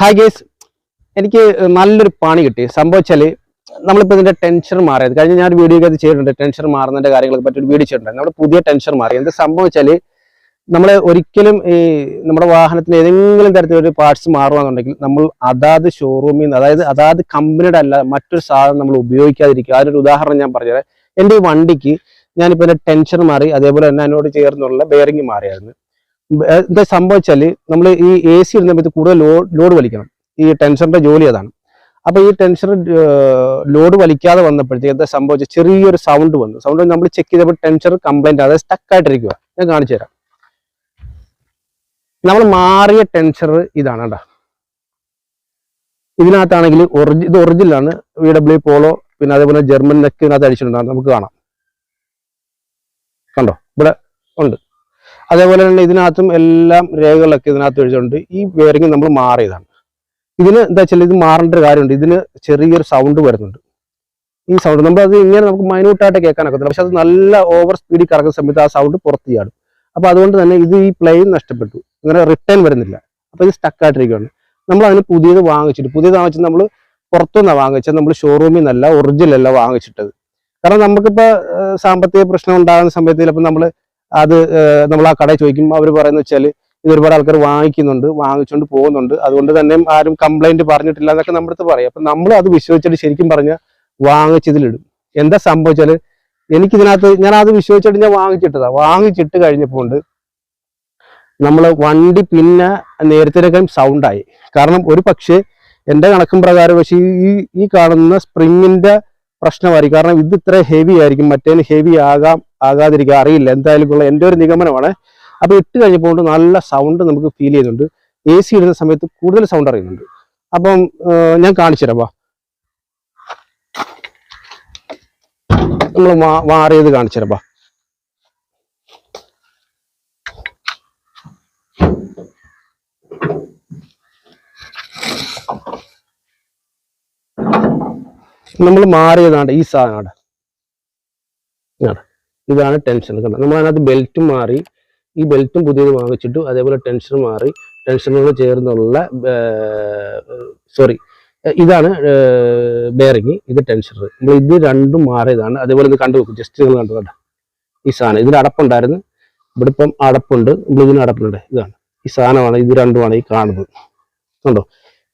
Hi guys എനിക്ക് നല്ലൊരു പണി കിട്ടി. സംഭവിച്ചാൽ നമ്മളിപ്പോൾ ഇതിന്റെ ടെൻഷൻ മാറിയത് കഴിഞ്ഞ ഞാൻ വീഡിയോ ഒക്കെ ചെയ്തിട്ടുണ്ട്. ടെൻഷൻ മാറുന്നതിന്റെ കാര്യങ്ങളൊക്കെ പറ്റി ഒരു വീഡിയോ ചെയ്തിട്ടുണ്ട്. നമ്മുടെ പുതിയ ടെൻഷൻ മാറി. എന്ത് സംഭവിച്ചാൽ നമ്മൾ ഒരിക്കലും ഈ നമ്മുടെ വാഹനത്തിന് ഏതെങ്കിലും തരത്തിലൊരു പാർട്സ് മാറുകയാണെന്നുണ്ടെങ്കിൽ നമ്മൾ അതാത് ഷോറൂമിൽ നിന്ന് അതായത് അതാത് കമ്പനിയുടെ അല്ല മറ്റൊരു സാധനം നമ്മൾ ഉപയോഗിക്കാതിരിക്കുക. അതിനൊരു ഉദാഹരണം ഞാൻ പറഞ്ഞുതരാം. എന്റെ ഈ വണ്ടിക്ക് ഞാനിപ്പോൾ എന്റെ ടെൻഷൻ മാറി അതേപോലെ തന്നെ അതിനോട് ചേർന്നുള്ള ബെയറിംഗ് മാറിയായിരുന്നു. എന്താ സംഭവിച്ചാൽ നമ്മൾ ഈ എ സി ഇടുന്ന സമയത്ത് കൂടുതൽ ലോഡ് ലോഡ് വലിക്കണം. ഈ ടെൻഷറിന്റെ ജോലി അതാണ്. അപ്പൊ ഈ ടെൻഷൻ ലോഡ് വലിക്കാതെ വന്നപ്പോഴത്തേക്ക് എന്താ സംഭവിച്ചത് ചെറിയൊരു സൗണ്ട് വന്നു. സൗണ്ട് നമ്മൾ ചെക്ക് ചെയ്തപ്പോൾ ടെൻഷൻ കംപ്ലൈന്റ് അതായത് സ്റ്റക്ക് ആയിട്ടിരിക്കുക ഞാൻ കാണിച്ചു തരാം. നമ്മൾ മാറിയ ടെൻഷർ ഇതാണ് കേട്ടോ. ഇതിനകത്താണെങ്കിൽ ഒറിജി ഇത് ഒറിജിനലാണ് വി ഡബ്ല്യു പോളോ പിന്നെ അതേപോലെ ജർമ്മൻ നെക്ക് ഇതിനകത്ത് അടിച്ചിട്ടുണ്ടാകും നമുക്ക് കാണാം. കണ്ടോ? ഇവിടെ ഉണ്ട്. അതേപോലെ തന്നെ ഇതിനകത്തും എല്ലാം രേഖകളൊക്കെ ഇതിനകത്ത് എഴുതിയിട്ടുണ്ട്. ഈ ബെയറിംഗ് നമ്മൾ മാറിയതാണ്. ഇതിന് എന്താ വെച്ചാൽ ഇത് മാറേണ്ട ഒരു കാര്യമുണ്ട്. ഇതിന് ചെറിയൊരു സൗണ്ട് വരുന്നുണ്ട്. ഈ സൗണ്ട് നമ്മൾ അത് ഇങ്ങനെ നമുക്ക് മൈന്യൂട്ടായിട്ട് കേൾക്കാനൊക്കത്തില്ല പക്ഷെ അത് നല്ല ഓവർ സ്പീഡിൽ കറക്കുന്ന സമയത്ത് ആ സൗണ്ട് പുറത്ത് ചാടും. അപ്പൊ അതുകൊണ്ട് തന്നെ ഇത് ഈ പ്ലെയിൻ നഷ്ടപ്പെട്ടു. അങ്ങനെ റിട്ടേൺ വരുന്നില്ല. അപ്പൊ ഇത് സ്റ്റക്കായിട്ടിരിക്കുകയാണ് നമ്മൾ അതിന് പുതിയത് വാങ്ങിച്ചിട്ട് പുതിയത് വാങ്ങിച്ചിട്ട് നമ്മൾ പുറത്തുനിന്നാണ് വാങ്ങിച്ചത്. നമ്മൾ ഷോറൂമിൽ നിന്നല്ല ഒറിജിനൽ അല്ല വാങ്ങിച്ചിട്ടത്. കാരണം നമുക്കിപ്പോ ഏഹ്, സാമ്പത്തിക പ്രശ്നം ഉണ്ടാകുന്ന സമയത്ത് ചിലപ്പോൾ നമ്മൾ അത് നമ്മൾ ആ കടയിൽ ചോദിക്കും അവർ പറയുന്ന വെച്ചാൽ ഇത് ഒരുപാട് ആൾക്കാർ വാങ്ങിക്കുന്നുണ്ട് വാങ്ങിച്ചുകൊണ്ട് പോകുന്നുണ്ട്. അതുകൊണ്ട് തന്നെ ആരും കംപ്ലൈന്റ് പറഞ്ഞിട്ടില്ല എന്നൊക്കെ നമ്മുടെ അടുത്ത് പറയും. അപ്പൊ നമ്മൾ അത് വിശ്വസിച്ചിട്ട് ശരിക്കും പറഞ്ഞാൽ വാങ്ങിച്ചതിലിടും. എന്താ സംഭവിച്ചാൽ എനിക്കിതിനകത്ത് ഞാൻ അത് വിശ്വസിച്ചിട്ട് ഞാൻ വാങ്ങിച്ചിട്ടതാ. വാങ്ങിച്ചിട്ട് കഴിഞ്ഞപ്പോൾ നമ്മൾ വണ്ടി പിന്നെ നേരത്തേക്കാളും സൗണ്ടായി കാരണം ഒരു പക്ഷേ എന്റെ കണക്കും പ്രകാരം പക്ഷേ ഈ ഈ കാണുന്ന സ്പ്രിങ്ങിന്റെ പ്രശ്നമായിരിക്കും. കാരണം ഇത് ഇത്ര ഹെവി ആയിരിക്കും. മറ്റേന് ഹെവി ആകാം ആകാതിരിക്കുക അറിയില്ല. എന്തായാലും എന്റെ ഒരു നിഗമനമാണ്. അപ്പോൾ ഇട്ട് കഴിഞ്ഞപ്പോൾ നല്ല സൗണ്ട് നമുക്ക് ഫീൽ ചെയ്യുന്നുണ്ട്. എ സി ഇടുന്ന സമയത്ത് കൂടുതൽ സൗണ്ട് അറിയുന്നുണ്ട്. അപ്പം ഞാൻ കാണിച്ചു തരാം നമ്മൾ മാറിയത് കാണിച്ചു തരാം നമ്മൾ മാറിയതാണ് ഈ സാധനമാണ്. ഇതാണ്. ടെൻഷൻ കണ്ടോ നമ്മൾ അതിനകത്ത് ബെൽറ്റ് മാറി ഈ ബെൽറ്റും പുതിയത് വാങ്ങിച്ചിട്ടു അതേപോലെ ടെൻഷൻ മാറി ടെൻഷനോട് ചേർന്നുള്ള സോറി ഇതാണ് ബെയറിങ് ഇത് ടെൻഷനർ നമ്മൾ ഇത് രണ്ടും മാറിയതാണ്. അതേപോലെ ഇത് കണ്ടു വെക്കും ജസ്റ്റ് നിങ്ങൾ കണ്ടു കേട്ടോ ഈ സാധനം ഇതിന് അടപ്പുണ്ടായിരുന്നു. ഇവിടെ ഇപ്പം അടപ്പുണ്ട്. നമ്മൾ ഇതിന് അടപ്പുണ്ട്. ഇതാണ്. ഈ സാധനമാണ് ഇത് രണ്ടുമാണ് ഈ കാണുന്നത്. കണ്ടോ?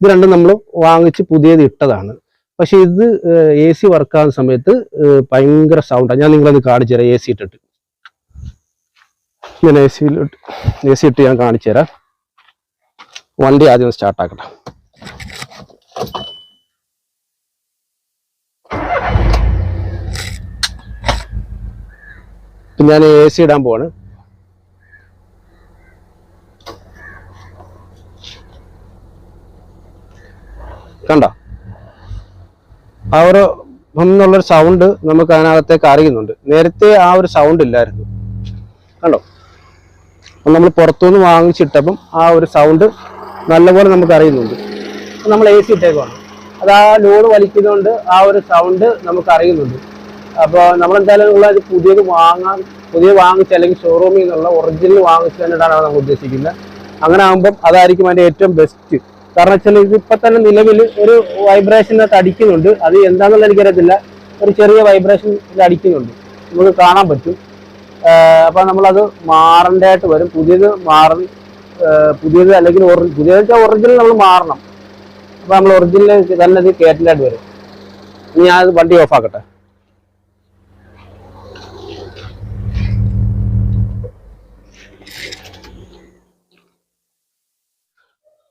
ഇത് രണ്ടും നമ്മൾ വാങ്ങിച്ച് പുതിയത് ഇട്ടതാണ്. പക്ഷെ ഇത് എ സി വർക്കാകുന്ന സമയത്ത് ഭയങ്കര സൗണ്ടാണ് ഞാൻ നിങ്ങളത് കാണിച്ചു തരാം. എ സി ഇട്ടിട്ട്. ഞാൻ എ സിയിലിട്ട് എ സി ഇട്ട് ഞാൻ കാണിച്ചു തരാം. വണ്ടി ആദ്യം സ്റ്റാർട്ട് ആക്കട്ടെ. പിന്നെ ഞാൻ എ സി ഇടാൻ പോവാണ്. കണ്ടോ? ആ ഒരു എന്നുള്ളൊരു സൗണ്ട് നമുക്ക് അതിനകത്തേക്ക് അറിയുന്നുണ്ട് നേരത്തെ ആ ഒരു സൗണ്ട് ഇല്ലായിരുന്നു. കണ്ടോ? അപ്പം നമ്മൾ പുറത്തുനിന്ന് വാങ്ങിച്ചിട്ടപ്പം ആ ഒരു സൗണ്ട് നല്ലപോലെ നമുക്ക് അറിയുന്നുണ്ട്. നമ്മൾ എ സി ഇട്ടേക്കാണ് അത് ആ ലോഡ് വലിക്കുന്നതുകൊണ്ട് ആ ഒരു സൗണ്ട് നമുക്ക് അറിയുന്നുണ്ട്. അപ്പോൾ നമ്മൾ എന്തായാലും ഉള്ള പുതിയത് വാങ്ങാൻ പുതിയത് വാങ്ങിച്ച് അല്ലെങ്കിൽ ഷോറൂമിൽ നിന്നുള്ള ഒറിജിനൽ വാങ്ങിച്ചു തന്നിട്ടാണ് നമ്മൾ ഉദ്ദേശിക്കുന്നത്. അങ്ങനെ ആകുമ്പം അതായിരിക്കും അതിന്റെ ഏറ്റവും ബെസ്റ്റ് കാരണം വെച്ചാൽ ഇതിപ്പോ തന്നെ നിലവിൽ ഒരു വൈബ്രേഷൻ അത് അടിക്കുന്നുണ്ട്. അത് എന്താണെന്നുള്ള എനിക്കറിയത്തില്ല. ഒരു ചെറിയ വൈബ്രേഷൻ ഇത് അടിക്കുന്നുണ്ട്. നമുക്ക് കാണാൻ പറ്റും. അപ്പൊ നമ്മളത് മാറേണ്ടതായിട്ട് വരും. പുതിയത് മാറും പുതിയത് അല്ലെങ്കിൽ പുതിയത് വെച്ചാൽ ഒറിജിനൽ നമ്മൾ മാറണം. അപ്പൊ നമ്മൾ ഒറിജിനൽ തന്നെ ഇത് കയറ്റേണ്ടതായിട്ട് വരും. ഇനി ഞാൻ വണ്ടി ഓഫ് ആക്കട്ടെ.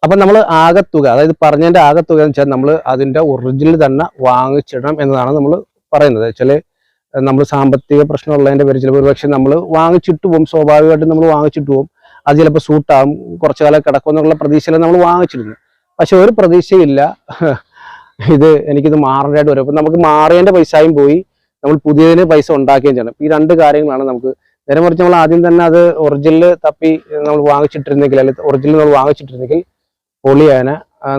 അപ്പൊ നമ്മൾ ആകത്തുക അതായത് പറഞ്ഞതിന്റെ ആകത്തുക എന്ന് വെച്ചാൽ നമ്മൾ അതിന്റെ ഒറിജിനൽ തന്നെ വാങ്ങിച്ചിടണം എന്നതാണ് നമ്മൾ പറയുന്നത്. വെച്ചാൽ നമ്മൾ സാമ്പത്തിക പ്രശ്നമുള്ളതിന്റെ പേര് ചിലപ്പോൾ ഒരുപക്ഷെ നമ്മൾ വാങ്ങിച്ചിട്ട് പോകും സ്വാഭാവികമായിട്ടും നമ്മൾ വാങ്ങിച്ചിട്ട് പോകും. അത് ചിലപ്പോൾ സൂട്ടാകും കുറച്ചു കാലം കിടക്കും എന്നുള്ള പ്രതീക്ഷയിൽ നമ്മൾ വാങ്ങിച്ചിരുന്നു പക്ഷെ ഒരു പ്രതീക്ഷയില്ല. ഇത് എനിക്കിത് മാറേണ്ടതായിട്ട് വരും. അപ്പൊ നമുക്ക് മാറേണ്ട പൈസയും പോയി നമ്മൾ പുതിയതിന് പൈസ ഉണ്ടാക്കുകയും ചെയ്യണം. ഈ രണ്ട് കാര്യങ്ങളാണ് നമുക്ക് നേരെ മറിച്ച് നമ്മൾ ആദ്യം തന്നെ അത് ഒറിജിനൽ തപ്പി നമ്മൾ വാങ്ങിച്ചിട്ടിരുന്നെങ്കിൽ അല്ലെങ്കിൽ ഒറിജിനൽ നമ്മൾ വാങ്ങിച്ചിട്ടിരുന്നെങ്കിൽ പൊളിയാന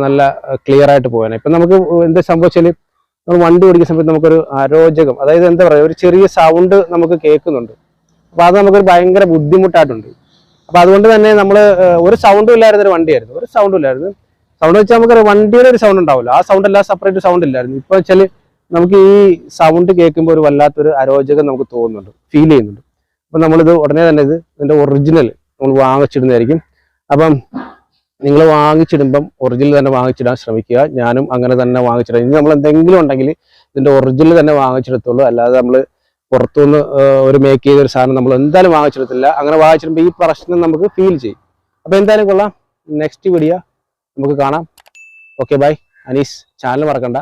നല്ല ക്ലിയർ ആയിട്ട് പോകാനെ ഇപ്പൊ നമുക്ക് എന്താ സംഭവിച്ചാൽ നമ്മൾ വണ്ടി ഓടിക്കുന്ന സമയത്ത് നമുക്കൊരു അരോചകം അതായത് എന്താ പറയുക ഒരു ചെറിയ സൗണ്ട് നമുക്ക് കേൾക്കുന്നുണ്ട്. അപ്പൊ അത് നമുക്കൊരു ഭയങ്കര ബുദ്ധിമുട്ടായിട്ടുണ്ട്. അപ്പൊ അതുകൊണ്ട് തന്നെ നമ്മൾ ഒരു സൗണ്ടും ഇല്ലായിരുന്ന ഒരു വണ്ടിയായിരുന്നു. ഒരു സൗണ്ടും ഇല്ലായിരുന്നു. സൗണ്ട് വെച്ചാൽ നമുക്ക് വണ്ടിയുടെ ഒരു സൗണ്ട് ഉണ്ടാവില്ല. ആ സൗണ്ട് അല്ല സെപ്പറേറ്റ് സൗണ്ട് ഇല്ലായിരുന്നു. ഇപ്പൊ വെച്ചാൽ നമുക്ക് ഈ സൗണ്ട് കേൾക്കുമ്പോൾ ഒരു വല്ലാത്തൊരു അരോചകം നമുക്ക് തോന്നുന്നുണ്ട് ഫീൽ ചെയ്യുന്നുണ്ട്. അപ്പൊ നമ്മളിത് ഉടനെ തന്നെ ഇത് ഇതിന്റെ ഒറിജിനൽ നമ്മൾ വാങ്ങിച്ചിടുന്നതായിരിക്കും. അപ്പം നിങ്ങൾ വാങ്ങിച്ചിടുമ്പം ഒറിജിനൽ തന്നെ വാങ്ങിച്ചിടാൻ ശ്രമിക്കുക. ഞാനും അങ്ങനെ തന്നെ വാങ്ങിച്ചിടാം. ഇനി നമ്മൾ എന്തെങ്കിലും ഉണ്ടെങ്കിൽ ഇതിന്റെ ഒറിജിനൽ തന്നെ വാങ്ങിച്ചെടുത്തുള്ളൂ അല്ലാതെ നമ്മൾ പുറത്തുനിന്ന് ഒരു മേക്ക് ചെയ്ത ഒരു സാധനം നമ്മൾ എന്തായാലും വാങ്ങിച്ചെടുത്തില്ല. അങ്ങനെ വാങ്ങിച്ചിടുമ്പോൾ ഈ പ്രശ്നം നമുക്ക് ഫീൽ ചെയ്യും. അപ്പോൾ എന്തായാലും കൊള്ളാം. നെക്സ്റ്റ് വീഡിയോ നമുക്ക് കാണാം. ഓക്കെ ബൈ അനീസ് ചാനൽ മറക്കണ്ട.